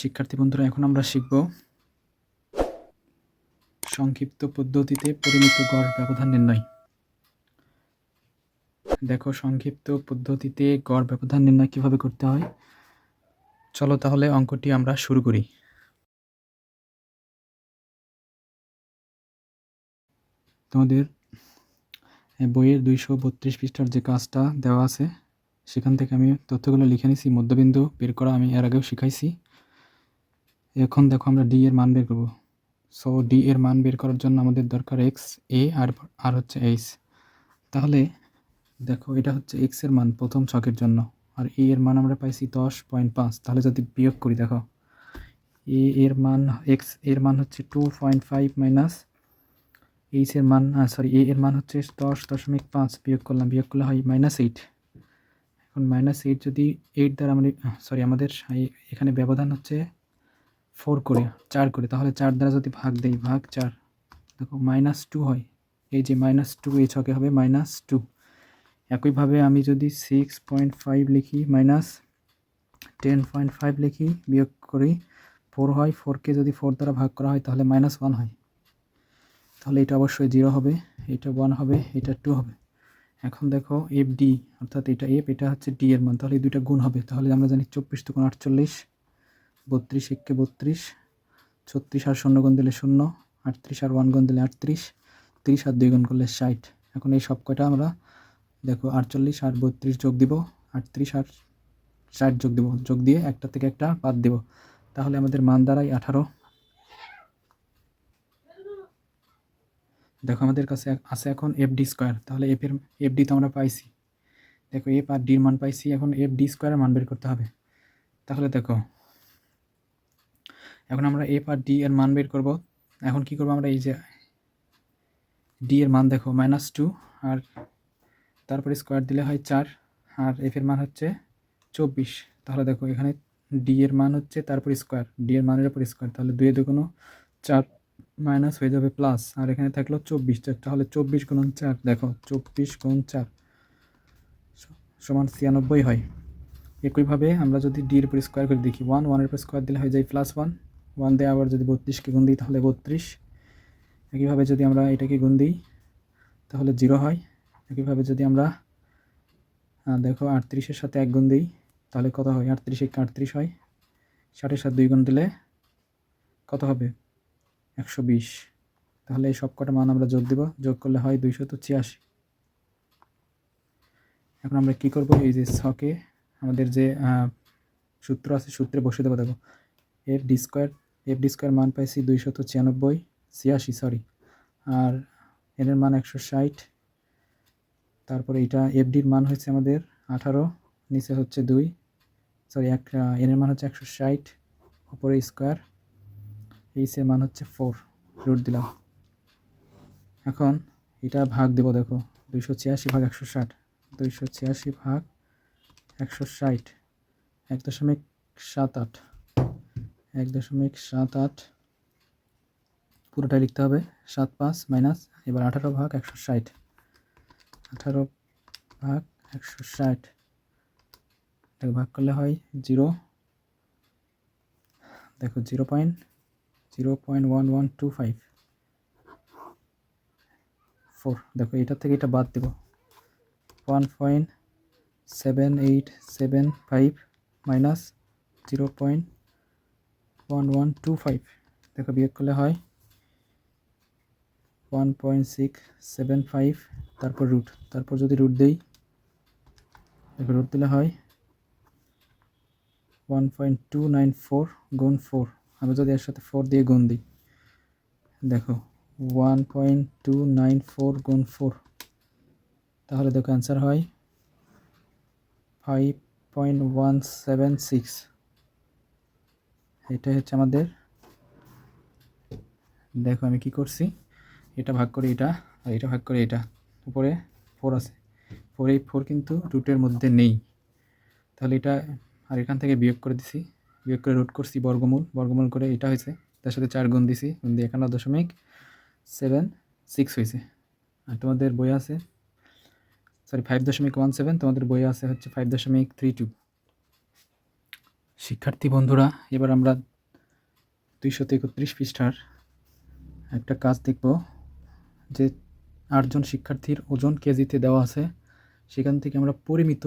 শিক্ষার্থী বন্ধুরা, এখন আমরা শিখব সংক্ষিপ্ত পদ্ধতিতে পরিমিত গড় ব্যবধান নির্ণয়। দেখো, সংক্ষিপ্ত পদ্ধতিতে গড় ব্যবধান নির্ণয় কীভাবে করতে হয়? চলো তাহলে অঙ্কটি আমরা শুরু করি। তোমাদের বইয়ের দুইশো বত্রিশ পৃষ্ঠার যে কাজটা দেওয়া আছে, সেখান থেকে আমি তথ্যগুলো লিখে নিছি, মধ্যবিন্দু বের করা আমি এর আগেও শিখাইছি। এখন দেখো আমরা ডি এর মান বের করব। সো ডি এর মান বের করার জন্য আমাদের দরকার এক্স এ আর আর হচ্ছে এইচ তাহলে দেখো এটা হচ্ছে এক্সের মান প্রথম ছকের জন্য। আর এ এর মান আমরা পাইছি দশ পয়েন্ট পাঁচ। তাহলে যদি বিয়োগ করি, দেখো। এ এর মান এক্সের মান হচ্ছে two point five minus H এর মান সরি এ এর মান হচ্ছে দশ দশমিক পাঁচ। বিয়োগ করলাম, বিয়োগ করলে হয় মাইনাস এইট এখন মাইনাস এইট যদি এইট দ্বারা আমরা সরি আমাদের এখানে ব্যবধান হচ্ছে ফোর করে, চার করে। তাহলে চার দ্বারা যদি ভাগ দেই, ভাগ চার। দেখো মাইনাস টু হয়। এই যে মাইনাস টু এই ছকে হবে মাইনাস টু একইভাবে আমি যদি সিক্স পয়েন্ট ফাইভ লিখি মাইনাস টেন পয়েন্ট ফাইভ লিখি, বিয়োগ করি ফোর হয় ফোরকে যদি ফোর দ্বারা ভাগ করা হয়, তাহলে মাইনাস ওয়ান হয়। তাহলে এটা অবশ্যই জিরো হবে, এটা ওয়ান হবে, এটা টু হবে। এখন দেখো এফ ডি অর্থাৎ এটা এফ এটা হচ্ছে ডি এর মান। তাহলে এই দুইটা গুণ হবে। তাহলে আমরা জানি চব্বিশ দুগুণ আটচল্লিশ। বত্রিশ, একে বত্রিশ, ছত্রিশ আর শূন্য গুণ দিলে শূন্য, আটত্রিশ আর ওয়ান গুণ দিলে আটত্রিশ, তিরিশ আর দুই গুণ করলে ষাট। এখন এই সব কয়টা আমরা দেখো, আটচল্লিশ আর বত্রিশ যোগ দিব, আটত্রিশ আর ষাট যোগ দিব, যোগ দিয়ে একটা থেকে একটা বাদ দিব। তাহলে আমাদের মান দাঁড়ায় আঠারো। দেখো আমাদের কাছে আছে এখন এফ ডি স্কোয়ার, তাহলে এফ এর এফ ডি তো আমরা পাইছি। দেখো এফ আর ডির মান পাইছি, এখন এফ ডি স্কোয়ারের মান বের করতে হবে। তাহলে দেখো এখন আমরা এফ আর ডি এর মান বের করব। এখন কি করব আমরা? এই যে ডি এর মান দেখো মাইনাস টু আর তারপরে স্কোয়ার দিলে হয় চার, আর এফ এর মান হচ্ছে চব্বিশ। তাহলে দেখো, এখানে ডি এর মান হচ্ছে তারপর স্কোয়ার ডি এর মানের উপর স্কোয়ার তাহলে দুয়ে দুগুণ চার মাইনাস হয়ে যাবে প্লাস আর এখানে থাকল চব্বিশ। তাহলে চব্বিশ গুণন চার, দেখো, চব্বিশ গুণ চার সমান ছিয়ানব্বই হয়। একইভাবে আমরা যদি ডি এর উপর স্কোয়ার করে দেখি ওয়ান ওয়ানের উপর স্কোয়ার দিলে হয়ে যায় প্লাস ওয়ান ওয়ান দিয়ে আবার যদি বত্রিশকে গুণ দিই তাহলে বত্রিশ। একইভাবে যদি আমরা এটাকে গুণ দিই তাহলে জিরো হয়। একইভাবে যদি আমরা দেখো আটত্রিশের সাথে এক গুণ দিই তাহলে কত হয়? আটত্রিশ এক আটত্রিশ হয়? ষাটের সাথে দুই গুণ দিলে কত হবে? একশো বিশ। তাহলে এই সব কটা মান আমরা যোগ দেব। যোগ করলে হয় দুইশত ছিয়াশি। এখন আমরা কি করব? এই যে ছকে আমাদের যে সূত্র আছে সূত্রে বসে দেবো। দেখো F D square F D square মান পাইছি দুইশত ছিয়ানব্বই, ছিয়াশি সরি আর এন এর মান একশো ষাট, তারপরে এটা এফ ডির মান হচ্ছে আমাদের আঠারো, নিচে হচ্ছে দুই সরি এক এন এর মান হচ্ছে একশো ষাট, উপরে স্কোয়ার এইচ এর মান হচ্ছে ফোর রুট দিলাম। এখন এটা ভাগ দেবো, দেখো, দুইশো ছিয়াশি ভাগ একশো ষাট, দুইশো ছিয়াশি ভাগ একশো ষাট, এক দশমিক সাত আট। এক দশমিক সাত আট। পুরোটাই লিখতে হবে। সাত পাঁচ মাইনাস, এবার আঠারো ভাগ একশো ষাট। আঠারো ভাগ একশো ষাট। এটাকে ভাগ করলে হয় জিরো। দেখো zero point zero point one one two five. Four, দেখো এটা থেকে এটা বাদ দেবো। One point seven eight seven five minus zero point one one two five দেখো বিয়োগ করলে হয় one point six seven five তারপর রুট তারপর যদি রুট দেই, দেখো রুট দিলে হয় one point two nine four গুণ ফোর আমি যদি এর সাথে ফোর দিয়ে গুণ দিই, দেখো one point two nine four গুণ ফোর তাহলে দেখো অ্যান্সার হয় five point one seven six এটাই হচ্ছে আমাদের। দেখো আমি কি করছি? এটা ভাগ করে এটা আর এটা ভাগ করে এটা। উপরে ফোর আছে। ফোর এই ফোর কিন্তু রুটের মধ্যে নেই। তাহলে এটা আর এখান থেকে বিয়োগ করে দিছি। বিয়োগ করে রুট করছি বর্গমূল। বর্গমূল করে এটা হয়েছে। তার সাথে চার গুণ দিছি। গুণ দিয়ে একান্ন দশমিক সেভেন সিক্স হয়েছে। আর তোমাদের বই আছে? সরি ফাইভ দশমিক ওয়ান সেভেন তোমাদের বই আছে হচ্ছে ফাইভ দশমিক থ্রি টু শিক্ষার্থী বন্ধুরা, এবার আমরা দুইশো একত্রিশ পৃষ্ঠার একটা কাজ দেখব যে আটজন শিক্ষার্থীর ওজন কেজিতে দেওয়া আছে। সেখান থেকে আমরা পরিমিত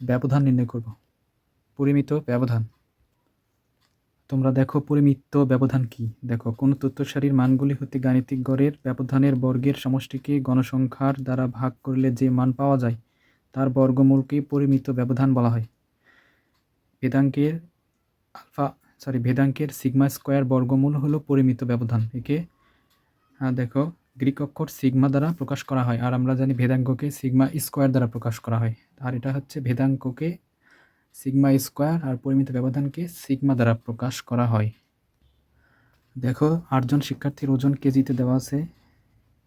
ব্যবধান নির্ণয় করব। পরিমিত ব্যবধান। তোমরা দেখো পরিমিত ব্যবধান কি? দেখো, কোন তথ্য সারির মানগুলি হতে গাণিতিক গড়ের ব্যবধানের বর্গের সমষ্টিকে গণসংখ্যার দ্বারা ভাগ করলে যে মান পাওয়া যায়, তার বর্গমূলকে পরিমিত ব্যবধান বলা হয়। বেদাঙ্কের আলফা সরি ভেদাঙ্কের সিগমা স্কোয়ার বর্গমূল হলো পরিমিত ব্যবধান। একে আহ, দেখো গ্রিক অক্ষর সিগমা দ্বারা প্রকাশ করা হয় আর আমরা জানি ভেদাঙ্ককে সিগমা স্কোয়ার দ্বারা প্রকাশ করা হয়। আর এটা হচ্ছে ভেদাঙ্ককে সিগমা স্কোয়ার আর পরিমিত ব্যবধানকে সিগমা দ্বারা প্রকাশ করা হয়। দেখো আটজন শিক্ষার্থীর ওজন কেজিতে দেওয়া আছে।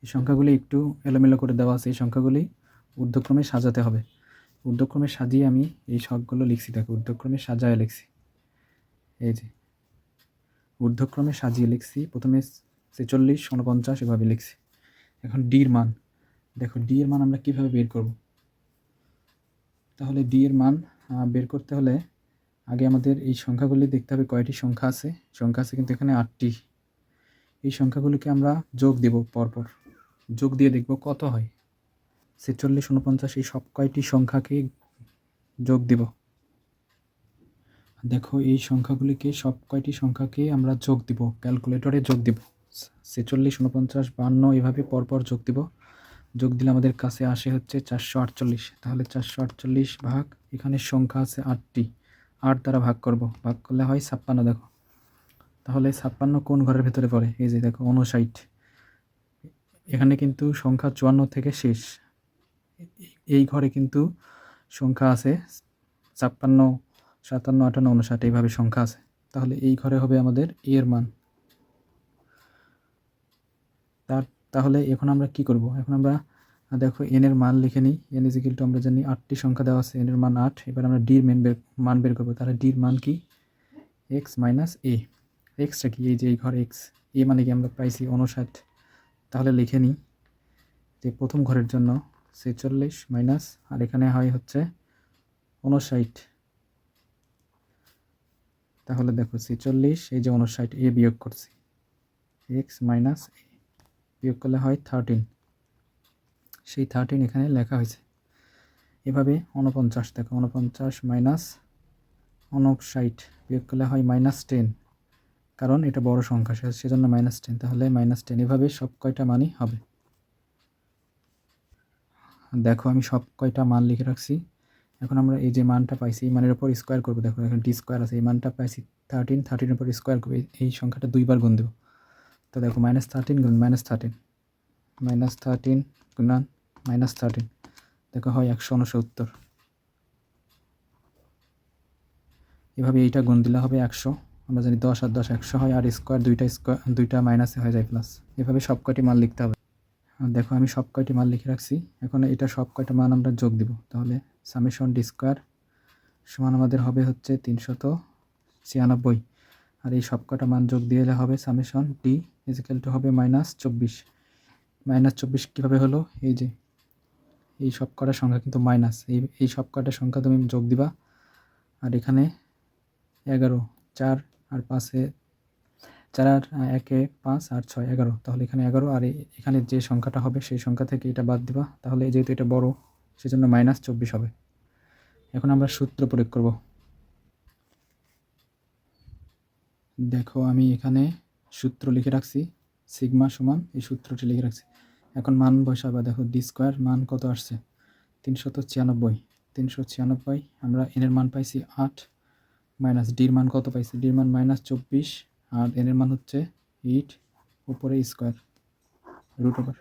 এই সংখ্যাগুলি একটু এলোমেলো করে দেওয়া আছে। এই সংখ্যাগুলি ঊর্ধ্বক্রমে সাজাতে হবে। ঊর্ধ্বক্রমে সাজিয়ে আমি এই শখগুলো লিখছি। দেখো ঊর্ধ্বক্রমে সাজায় লিখছি। এই যে ঊর্ধ্বক্রমে সাজিয়ে লিখছি। প্রথমে ছেচল্লিশ উনপঞ্চাশ এভাবে লিখছি। এখন ডির মান। দেখো ডি এর মান আমরা কীভাবে বের করব? তাহলে ডি এর মান বের করতে হলে আগে আমাদের এই সংখ্যাগুলি দেখতে হবে। কয়টি সংখ্যা আছে? সংখ্যা আছে কিন্তু এখানে আটটি। এই সংখ্যাগুলিকে আমরা যোগ দেব পরপর। যোগ দিয়ে দেখব কত হয়। ছেচল্লিশ উনপঞ্চাশ এই সব কয়টি সংখ্যাকে যোগ দিব? দেখো, এই সংখ্যাগুলিকে সব কয়টি সংখ্যাকে আমরা যোগ দিব? ক্যালকুলেটরে যোগ দিব। ছেচল্লিশ উনপঞ্চাশ বান্ন এভাবে পরপর যোগ দিব। যোগ দিলে আমাদের কাছে আসে হচ্ছে চারশো আটচল্লিশ। তাহলে চারশো আটচল্লিশ ভাগ, এখানে সংখ্যা আছে আটটি। আট দ্বারা ভাগ করব। ভাগ করলে হয় ছাপ্পান্ন, দেখো। তাহলে ছাপ্পান্ন কোন ঘরের ভেতরে পড়ে? এই যে দেখো উনষাট এখানে কিন্তু সংখ্যা চুয়ান্ন থেকে শেষ। এই ঘরে কিন্তু সংখ্যা আছে ছাপ্পান্ন, সাতান্ন, আটান্ন, উনষাট, এইভাবে সংখ্যা আছে। তাহলে এই ঘরে হবে আমাদের এ এর মান। তার, তাহলে এখন আমরা কি করব? এখন আমরা দেখো এন এর মান লিখে নিই। এন ইজিক্যাল টু আমরা জানি আটটি সংখ্যা দেওয়া আছে এন এর মান আট। এবার আমরা ডির মেন বের, মান বের করব। তাহলে ডির মান কি? এক্স মাইনাস এ এক্সটা কি? এই যে এই ঘর এক্স এ মানে কি? আমরা পাইছি উনষাট। তাহলে লিখে নিই যে প্রথম ঘরের জন্য ছেচল্লিশ মাইনাস, আর এখানে হয় হচ্ছে উনষাট তাহলে দেখো ছেচল্লিশ, এই যে উনষাট এ বিয়োগ করছি। এক্স মাইনাস এ বিয়োগ করলে হয় থার্টিন। সেই থার্টিন এখানে লেখা হয়েছে। এভাবে উনপঞ্চাশ দেখো উনপঞ্চাশ মাইনাস উনষাট বিয়োগ করলে হয় মাইনাস টেন। কারণ এটা বড় সংখ্যা সেজন্য মাইনাস টেন। তাহলে মাইনাস টেন, এভাবে সব কয়টা মানই হবে। দেখো আমি সব কয়টা মান লিখে রাখছি। এখন আমরা এই যে মানটা পাইছি, এই মানের উপর স্কোয়ার করব। দেখো এখন ডি স্কোয়ার আছে, এই মানটা পাইছি থার্টিন থার্টিনের উপর স্কোয়ার করব। এই- সংখ্যাটা দুইবার গুণ দেবো। তো দেখো মাইনাস থার্টিন গুণ মাইনাস থার্টিন মাইনাস থার্টিন গুণান মাইনাস থার্টিন দেখো হয় একশো উনসত্তর। এভাবে এইটা গুণ দিলে হবে একশো। আমরা জানি দশ আর দশ একশো হয়, আর স্কোয়ার দুইটা স্কোয়ার দুইটা মাইনাসে হয়ে যায় প্লাস এভাবে সব কয়টি মান লিখতে হবে। দেখো, আমি সব কয়টি মান লিখে রাখছি। এখন এটা সব কয়টা মান আমরা যোগ দিব। তাহলে সামেশন ডি স্কোয়ার সমান আমাদের হবে হচ্ছে তিনশত ছিয়ানব্বই। আর এই সব কটা মান যোগ দিলে হবে সামেশন ডি ইজিক্যাল টু হবে মাইনাস চব্বিশ। মাইনাস চব্বিশ কীভাবে হলো? এই যে, এই সব কটা সংখ্যা কিন্তু মাইনাস এই এই সব কটা সংখ্যা তুমি যোগ দিবা। আর এখানে এগারো, চার আর পাঁচে চার আর একে পাঁচ আর ছয়, এগারো। তাহলে এখানে এগারো আর এখানে যে সংখ্যাটা হবে, সেই সংখ্যা থেকে এটা বাদ দিবা। তাহলে যেহেতু এটা বড়, সেজন্য মাইনাস চব্বিশ হবে। এখন আমরা সূত্র প্রয়োগ করব। দেখো, আমি এখানে সূত্র লিখে রাখছি, সিগমা সমান এই সূত্রটি লিখে রাখছি। এখন মান বসাবা। দেখো, ডি স্কোয়ার মান কত আসছে? তিনশত ছিয়ানব্বই। তিনশো ছিয়ানব্বই, আমরা এনের মান পাইছি আট, মাইনাস ডির মান কত পাইছি? ডির মান মাইনাস চব্বিশ আর এনের মান হচ্ছে ইট উপরে স্কোয়ার রুট ওভার।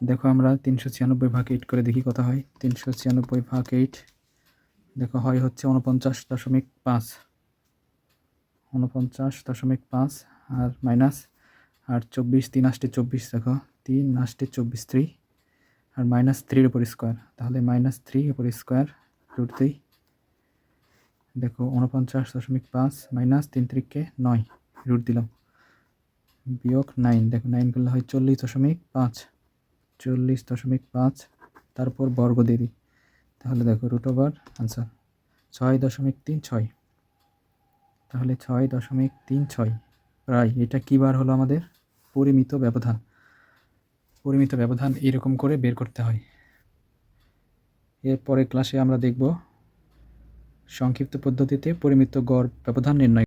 দেখো আমরা তিনশো ছিয়ানব্বই ভাগ এইট করে দেখি কথা হয়। তিনশো ছিয়ানব্বই ভাগ এইট দেখো হয় হচ্ছে উনপঞ্চাশ দশমিক পাঁচ। উনপঞ্চাশ দশমিক পাঁচ আর মাইনাস আর চব্বিশ, তিন আষ্টে চব্বিশ, দেখো। তিন আষ্টে চব্বিশ থ্রি আর মাইনাস থ্রির উপর স্কোয়ার তাহলে মাইনাস থ্রি উপর স্কোয়ার রুট থ্রি দেখো উনপঞ্চাশ দশমিক পাঁচ মাইনাস তিন তিরিককে নয় রুট দিলাম। বিয়োগ নাইন দেখো নাইন করলে হয় চল্লিশ দশমিক পাঁচ। চল্লিশ দশমিক পাঁচ, তারপর বর্গ দিয়ে তাহলে দেখো রুট ওভার আনসার ছয় দশমিক তিন ছয়। তাহলে ছয় দশমিক তিন ছয়, প্রায়, এটা কী বার হলো আমাদের? পরিমিত ব্যবধান। পরিমিত ব্যবধান এরকম করে বের করতে হয়। এরপরে ক্লাসে আমরা দেখব সংক্ষিপ্ত পদ্ধতিতে পরিমিত গড় ব্যবধান নির্ণয়